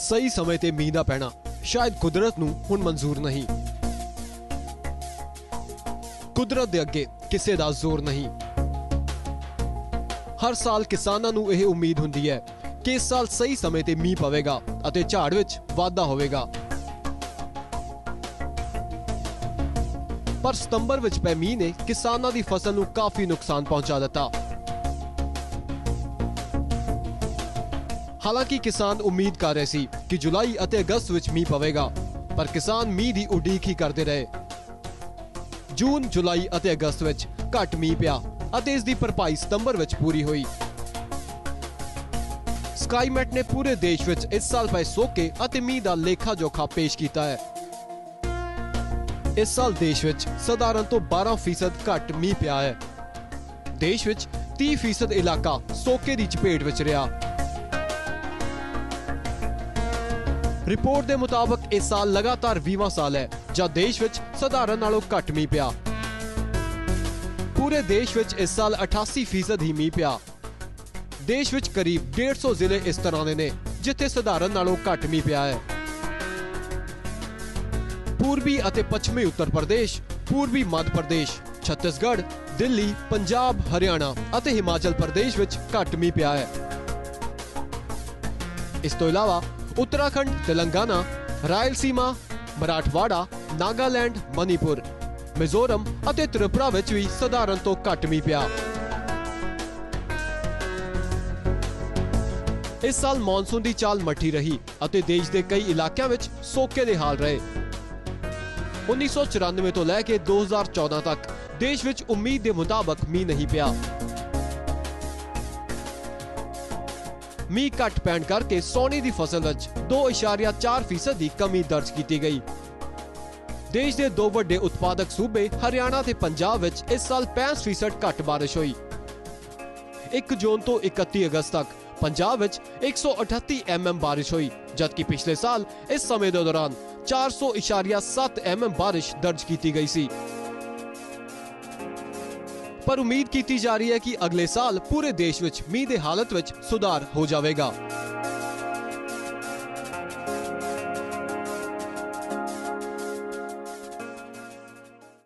ਸਹੀ ਸਮੇਂ ਤੇ ਮੀਂਹ ਦਾ ਪੈਣਾ ਸ਼ਾਇਦ ਕੁਦਰਤ ਨੂੰ ਹੁਣ ਮਨਜ਼ੂਰ ਨਹੀਂ। ਕੁਦਰਤ ਦੇ ਅੱਗੇ ਕਿਸੇ ਦਾ ਜ਼ੋਰ ਨਹੀਂ। ਹਰ ਸਾਲ ਕਿਸਾਨਾਂ ਨੂੰ ਇਹ ਉਮੀਦ ਹੁੰਦੀ ਹੈ ਕਿ ਇਸ ਸਾਲ ਸਹੀ ਸਮੇਂ ਤੇ ਮੀਂਹ ਪਵੇਗਾ ਅਤੇ ਝਾੜ ਵਿੱਚ ਵਾਧਾ ਹੋਵੇਗਾ। ਪਰ ਸਤੰਬਰ ਵਿੱਚ ਪਏ ਮੀਂਹ ਨੇ ਕਿਸਾਨਾਂ ਦੀ ਫਸਲ ਨੂੰ ਕਾਫੀ ਨੁਕਸਾਨ ਪਹੁੰਚਾ ਦਿੱਤਾ। ਹਾਲਾਂਕਿ ਕਿਸਾਨ ਉਮੀਦ ਕਰ ਰਹੇ ਸੀ ਕਿ ਜੁਲਾਈ ਅਤੇ ਅਗਸਤ ਵਿੱਚ ਮੀਂਹ ਪਵੇਗਾ, ਪਰ ਕਿਸਾਨ ਮੀਂਹ ਦੀ ਉਡੀਕ ਹੀ ਕਰਦੇ ਰਹੇ। ਜੂਨ, ਜੁਲਾਈ ਅਤੇ ਅਗਸਤ ਵਿੱਚ ਘੱਟ ਮੀਂਹ ਪਿਆ ਅਤੇ ਇਸ ਦੀ ਭਰਪਾਈ ਸਤੰਬਰ ਵਿੱਚ ਪੂਰੀ ਹੋਈ। ਸਕਾਈਮੈਟ ਨੇ ਪੂਰੇ ਦੇਸ਼ ਵਿੱਚ ਇਸ ਸਾਲ ਪਏ ਸੋਕੇ ਅਤੇ ਮੀਂਹ ਦਾ ਲੇਖਾ ਜੋਖਾ ਪੇਸ਼ ਕੀਤਾ ਹੈ। ਇਸ ਸਾਲ ਦੇਸ਼ ਵਿੱਚ ਸਧਾਰਨ ਤੋਂ 12% ਘੱਟ ਮੀਂਹ ਪਿਆ ਹੈ। ਦੇਸ਼ ਵਿੱਚ 30% ਇਲਾਕਾ ਸੋਕੇ ਦੀ ਚਪੇਟ ਵਿੱਚ ਰਿਹਾ। ਰਿਪੋਰਟ ਦੇ ਮੁਤਾਬਕ ਇਸ ਸਾਲ ਲਗਾਤਾਰ 20ਵਾਂ ਸਾਲ ਹੈ ਜਦ ਦੇਸ਼ ਵਿੱਚ ਸਧਾਰਨ ਨਾਲੋਂ ਘੱਟ ਮੀਂਹ ਪਿਆ। ਪੂਰੇ ਦੇਸ਼ ਵਿੱਚ ਇਸ ਸਾਲ 88% ਹੀ ਮੀਂਹ ਪਿਆ। ਦੇਸ਼ ਵਿੱਚ ਕਰੀਬ 150 ਜ਼ਿਲ੍ਹੇ ਇਸ ਤਰ੍ਹਾਂ ਦੇ ਨੇ, ਜਿੱਥੇ ਸਧਾਰਨ ਨਾਲੋਂ ਘੱਟ ਮੀਂਹ ਪਿਆ ਹੈ। ਪੂਰਬੀ ਅਤੇ ਪੱਛਮੀ ਉੱਤਰ ਪ੍ਰਦੇਸ਼, ਪੂਰਬੀ ਮੱਧ ਪ੍ਰਦੇਸ਼, ਛੱਤੀਸਗੜ੍ਹ, ਦਿੱਲੀ, ਪੰਜਾਬ, ਹਰਿਆਣਾ ਅਤੇ ਹਿਮਾਚਲ ਪ੍ਰਦੇਸ਼ ਵਿੱਚ ਘੱਟ ਮੀਂਹ ਪਿਆ ਹੈ। ਇਸ ਤੋਂ ਇਲਾਵਾ ਉੱਤਰਾਖੰਡ ਤੇਲੰਗਾਨਾ ਰਾਇਲਸੀਮਾ ਮਰਾਠਵਾੜਾ ਨਾਗਾਲੈਂਡ ਮਨੀਪੁਰ ਮਿਜ਼ੋਰਮ ਅਤੇ ਤ੍ਰਿਪੁਰਾ ਵਿੱਚ ਵੀ ਸਧਾਰਨ ਤੋਂ ਘੱਟ ਮੀਂਹ ਪਿਆ ਇਸ ਸਾਲ ਮੌਨਸੂਨ ਦੀ ਚਾਲ ਮੱਠੀ ਰਹੀ ਅਤੇ ਦੇਸ਼ ਦੇ ਕਈ ਇਲਾਕਿਆਂ ਵਿੱਚ ਸੋਕੇ ਦੇ ਹਾਲ ਰਹੇ 1994 ਤੋਂ ਲੈ ਕੇ 2014 ਤੱਕ ਦੇਸ਼ ਵਿੱਚ ਉਮੀਦ ਦੇ ਮੁਤਾਬਕ ਮੀਂਹ ਨਹੀਂ ਪਿਆ ਮੀਂਹ ਘੱਟ ਪੈਣ ਕਰਕੇ ਸੋਨੇ ਦੀ ਫਸਲ ਵਿੱਚ 2.4% ਦੀ ਕਮੀ ਦਰਜ ਕੀਤੀ ਗਈ। ਦੇਸ਼ ਦੇ ਦੋ ਵੱਡੇ ਉਤਪਾਦਕ ਸੂਬੇ ਹਰਿਆਣਾ ਤੇ ਪੰਜਾਬ ਵਿੱਚ ਇਸ ਸਾਲ 65% ਘੱਟ ਬਾਰਿਸ਼ ਹੋਈ। 1 ਜੂਨ ਤੋਂ 31 ਅਗਸਤ ਤੱਕ ਪੰਜਾਬ ਵਿੱਚ 138 ਐਮਐਮ ਬਾਰਿਸ਼ ਹੋਈ, ਜਦਕਿ ਪਿਛਲੇ ਸਾਲ ਇਸ ਸਮੇਂ ਦੇ ਦੌਰਾਨ 400.7 ਐਮਐਮ ਬਾਰਿਸ਼ ਦਰਜ ਕੀਤੀ ਗਈ ਸੀ। ਪਰ ਉਮੀਦ ਕੀਤੀ ਜਾ ਰਹੀ ਹੈ ਕਿ ਅਗਲੇ ਸਾਲ ਪੂਰੇ ਦੇਸ਼ ਵਿੱਚ ਮੀਂਹ ਦੇ ਹਾਲਤ ਵਿੱਚ ਸੁਧਾਰ ਹੋ ਜਾਵੇਗਾ।